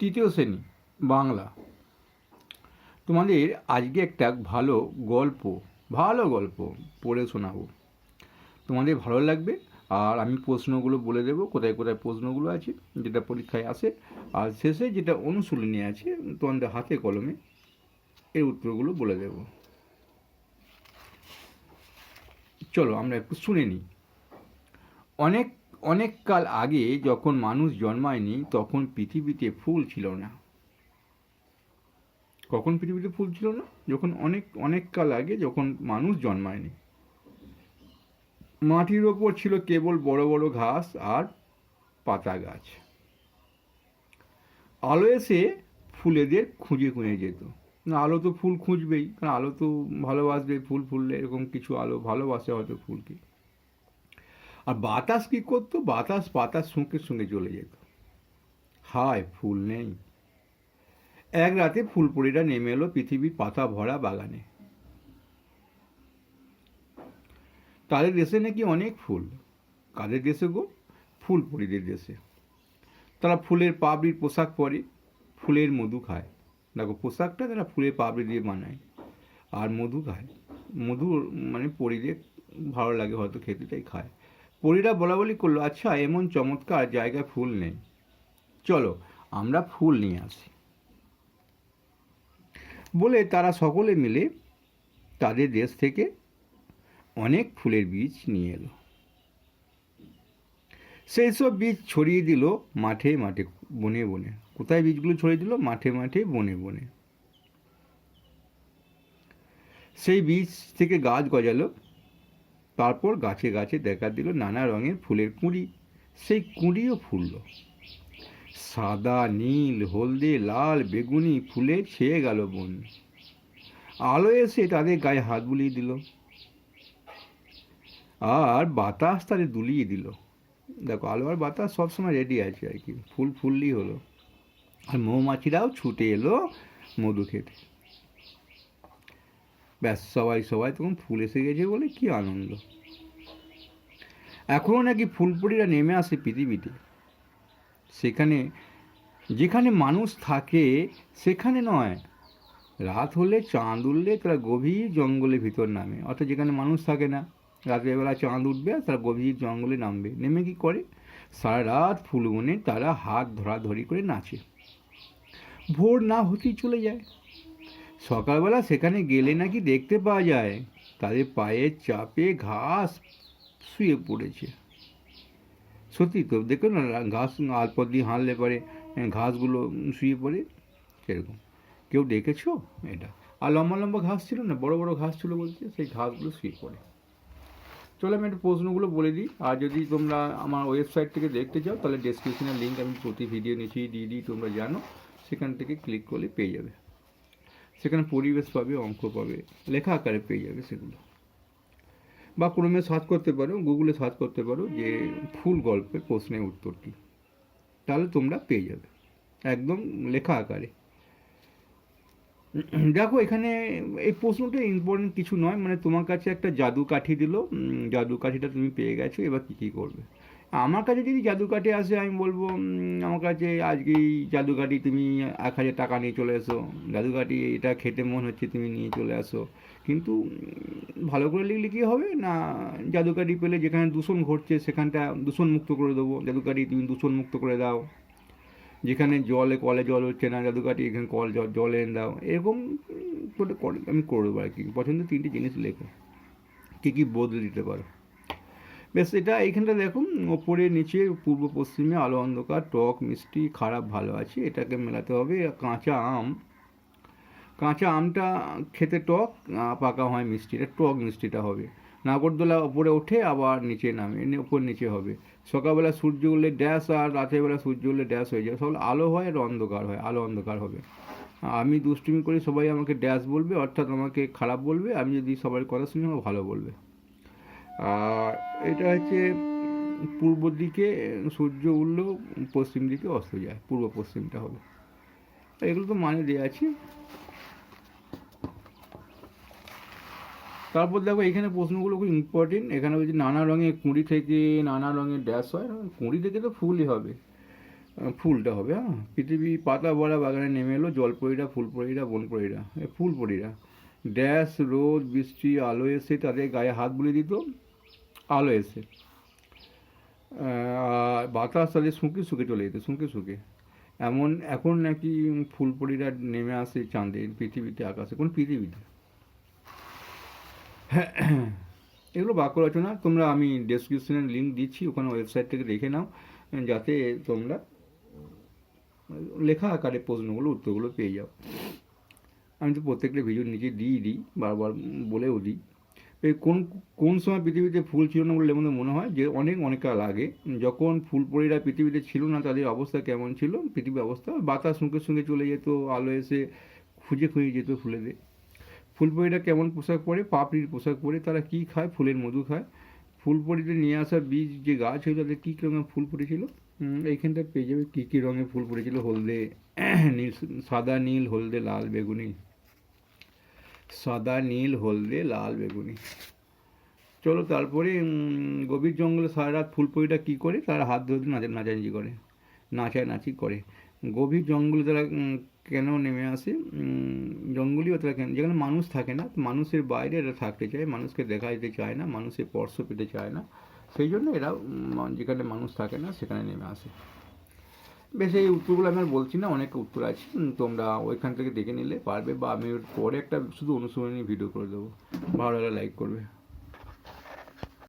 তৃতীয় শ্রেণি, বাংলা। তোমাদের আজকে একটা ভালো গল্প ভালো গল্প পড়ে শোনাবো। তোমাদের ভালো লাগবে? আর আমি প্রশ্নগুলো বলে দেবো, কোথায় কোথায় প্রশ্নগুলো আছে, যেটা পরীক্ষায় আসে, আর শেষে যেটা অনুশীলনী আছে, তোমাদের হাতে কলমে এর উত্তরগুলো বলে দেব। চলো আমরা একটু শুনে নিই। অনেক অনেক কাল আগে যখন মানুষ জন্মায়নি, তখন পৃথিবীতে ফুল ছিল না। কখন পৃথিবীতে ফুল ছিল না? যখন অনেক অনেক কাল আগে যখন মানুষ জন্মায়নি। মাটির ওপর ছিল কেবল বড় বড় ঘাস আর পাতা গাছ। আলো এসে ফুলেদের খুঁজে খুঁজে যেত। না, আলো তো ফুল খুঁজবেই। কারণ আলো তো ভালোবাসবে, ফুল ফুললে এরকম কিছু আলো ভালোবাসে হয়তো ফুলকে। আর বাতাস কী করতো? বাতাস পাতার সঙ্গে সঙ্গে চলে যেত। হায়, ফুল নেই। এক রাতে ফুলপুরিটা নেমে এলো পৃথিবীর পাতা ভরা বাগানে। তাদের দেশে নাকি অনেক ফুল। কাদের দেশে গো? ফুলপুরিদের দেশে। তারা ফুলের পাবড়ির পোশাক পরে, ফুলের মধু খায়। দেখো, পোশাকটা তারা ফুলের পাবড়ি দিয়ে বানায় আর মধু খায়। মধু মানে পরিদের ভালো লাগে, হয়তো খেতে তাই খায়। পরীরা বলা বলি করল আচ্ছা এমন চমৎকার জায়গায় ফুল নেই। চলো, আমরা ফুল নিয়ে আসি। বলে তারা সকলে মিলে তাদের দেশ থেকে অনেক ফুলের বীজ নিয়ে এলো। সেই সব বীজ ছড়িয়ে দিল মাঠে মাঠে, বনে বনে। কোথায় বীজগুলো ছড়িয়ে দিল? মাঠে মাঠে, বনে বনে। সেই বীজ থেকে গাছ গজালো। তারপর গাছে গাছে দেখা দিল নানা রঙের ফুলের কুঁড়ি। সেই কুঁড়িও ফুলল। সাদা, নীল, হলদে, লাল, বেগুনি ফুলে ছেয়ে গেল বন। আলো এসে তাদের গায়ে হাত বুলিয়ে দিল। আর বাতাস তাদের দুলিয়ে দিল। দেখো, আলো আর বাতাস সবসময় রেডি আছে আর কি। ফুল ফুললি হলো। আর মৌমাছিরাও ছুটে এলো মধু খেতে ব্যাস, সবাই সবাই তখন ফুল এসে গেছে বলে কি আনন্দ। এখনও নাকি ফুলপুরিরা নেমে আসে পৃথিবীতে। সেখানে, যেখানে মানুষ থাকে, সেখানে নয়। রাত হলে চাঁদ উঠলে তারা গভীর জঙ্গলের ভিতর নামে। অর্থাৎ যেখানে মানুষ থাকে না, রাতের বেলা চাঁদ উঠবে আর তারা গভীর জঙ্গলে নামবে। নেমে কি করে? সারা রাত ফুলবনে তারা হাত ধরাধরি করে নাচে। ভোর না হতেই চলে যায়। সকালবেলা সেখানে গেলে নাকি দেখতে পাওয়া যায়, তাদের পায়ের চাপে ঘাস শুয়ে পড়েছে। সত্যি তো দেখো না, ঘাস অল্প দিয়ে হাঁটলে পরে ঘাসগুলো শুয়ে পড়ে, সেরকম। কেউ দেখেছ এটা? আর লম্বা লম্বা ঘাস ছিল না, বড় বড় ঘাস ছিল বলছে সেই ঘাসগুলো শুয়ে পড়ে। চলো আমি একটু প্রশ্নগুলো বলে দিই, আর যদি তোমরা আমার ওয়েবসাইট থেকে দেখতে চাও, তাহলে ডেসক্রিপশনের লিঙ্ক আমি প্রতি ভিডিও নিচেই দিয়ে দিই, তোমরা জানো, সেখান থেকে ক্লিক করলে পেয়ে যাবে। সেখানে পরিবেশ পাবে, অঙ্ক পাবে, লেখা আকারে পেয়ে যাবে সেগুলো। বা ক্রমে সার্চ করতে পারো, গুগলে সার্চ করতে পারো যে ফুল গল্পের প্রশ্নের উত্তর কী। তাহলে তোমরা পেয়ে যাবে, একদম লেখা আকারে। দেখো, এখানে এই প্রশ্নটা ইম্পর্টেন্ট কিছু নয় মানে তোমার কাছে একটা জাদু কাঠি দিল জাদু কাঠিটা তুমি পেয়ে গেছো, এবার কী কী করবে? আমার কাছে যদি জাদু কাঠি আসে, আমি বলব আমার কাছে আজকেই জাদু কাঠি তুমি এক হাজার টাকা নিয়ে চলে এসো। জাদু কাঠি এটা খেতে মন হচ্ছে তুমি নিয়ে চলে আসো। কিন্তু ভালো করে লিখলে কী হবে? না জাদু কাঠি পেলে যেখানে দূষণ ঘটছে, সেখানটা দূষণ মুক্ত করে দেবো। জাদু কাঠি তুমি দূষণ মুক্ত করে দাও। যেখানে জলে কলে জল হচ্ছে না জাদু কাঠি এখানে কল জল জল এনে দাও। এরকম করে আমি করে দেবো আর কি। পছন্দ তিনটে জিনিস লেখো। কী কী বদলে দিতে পারো। বেশ, এটা এইখানটা দেখুন, ওপরে, নিচে, পূর্ব, পশ্চিমে, আলো, অন্ধকার, টক, মিষ্টি, খারাপ, ভালো আছে, এটাকে মেলাতে হবে কাঁচা আম। কাঁচা আমটা খেতে টক পাকা হয় মিষ্টি, এটা টক মিষ্টিটা হবে। নাগরদোলা ওপরে ওঠে, আবার নিচে নামে ওপর নিচে হবে। সকালবেলা সূর্য উঠলে ড্যাশ, আর রাতের বেলা সূর্য উঠলে ড্যাশ হয়ে যায় সকাল আলো হয়, আর অন্ধকার হয়, আলো, অন্ধকার হবে। আমি দুষ্টুমি করি, সবাই আমাকে ড্যাশ বলবে, অর্থাৎ আমাকে খারাপ বলবে, আমি যদি সবার কথা শুনি আমাকে ভালো বলবে। আর এটা হচ্ছে পূর্ব দিকে সূর্য উঠলেও পশ্চিম দিকে অস্ত যায়, পূর্ব পশ্চিমটা হবে। এগুলো তো মানে দেওয়া আছে। তারপর দেখো এখানে প্রশ্নগুলো খুব ইম্পর্টেন্ট এখানে বলছে, নানা রঙের কুঁড়ি থেকে নানা রঙের ড্যাশ হয়। কুঁড়ি থেকে তো ফুলই হবে। ফুলটা হবে হ্যাঁ। পৃথিবী পাতা ভরা বাগানে নেমে এলো, জলপরীরা, ফুলপরীরা এ ফুলপরীরা। ড্যাশ রোদ, বৃষ্টি, আলো এসে তাদের গায়ে হাত বুলিয়ে দিত। আলো এসে। বাতাস তাদের শুঁকে শুঁকে চলে যেত, শুঁকে শুঁকে। এমন, এখন নাকি ফুলপরীরা নেমে আসে চাঁদে পৃথিবীতে, আকাশে, কোন পৃথিবীতে? এগুলো বাক্য রচনা, তোমরা আমি ডেসক্রিপশনের লিঙ্ক দিচ্ছি, ওখানে ওয়েবসাইট থেকে দেখে নাও, যাতে তোমরা লেখা আকারে প্রশ্নগুলো, উত্তরগুলো পেয়ে যাও। আমি তো প্রত্যেকটা ভিডিওর নিজে দিই দিই, বারবার বলেও দিই। এই কোন কোন সময় পৃথিবীতে ফুল ছিল না বলে আমাদের মনে হয়? যে অনেক অনেক কাল আগে। যখন ফুলপরীরা পৃথিবীতে ছিল না, তাদের অবস্থা কেমন ছিল? পৃথিবীর অবস্থা, বাতাস সঙ্গে সঙ্গে চলে যেত, আলো এসে খুঁজে খুঁজে যেত ফুলেদের। ফুলপরীরা কেমন পোশাক পরে? পাপড়ির পোশাক পরে। তারা কী খায়? ফুলের মধু খায়। ফুলপরিতে নিয়ে আসা বীজ, যে গাছ হয়ে তাদের কী কী রঙের ফুল ফুটেছিল এইখানটা পেয়ে যাবে কী কী রঙের ফুল ফুটেছিল হলদে, নীল, সাদা, নীল, হলদে, লাল, বেগুনি। সাদা নীল হলদে লাল বেগুনি। চলো তারপরে গভীর জঙ্গলে সারা রাত ফুলপরিটা কী করে? তারা হাত ধরে নাচা নাচানাচি করে। নাচানাচি করে। গভীর জঙ্গলে তারা কেন নেমে আসে? উম, জঙ্গলই তারা কেন? যেখানে মানুষ থাকে না মানুষের বাইরে এরা থাকতে চায় মানুষকে দেখা যেতে চায় না মানুষের স্পর্শ পেতে চায় না। সেই জন্য এরা যেখানে মানুষ থাকে না সেখানে নেমে আসে। বেশ, এই উত্তরগুলো আমি আর বলছি না অনেক উত্তর আছে। তোমরা ওইখান থেকে দেখে নিলে পারবে, বা আমি পরে একটা শুধু অনুশীলনী ভিডিও করে দেবো। ভালো লাগলে লাইক করবে।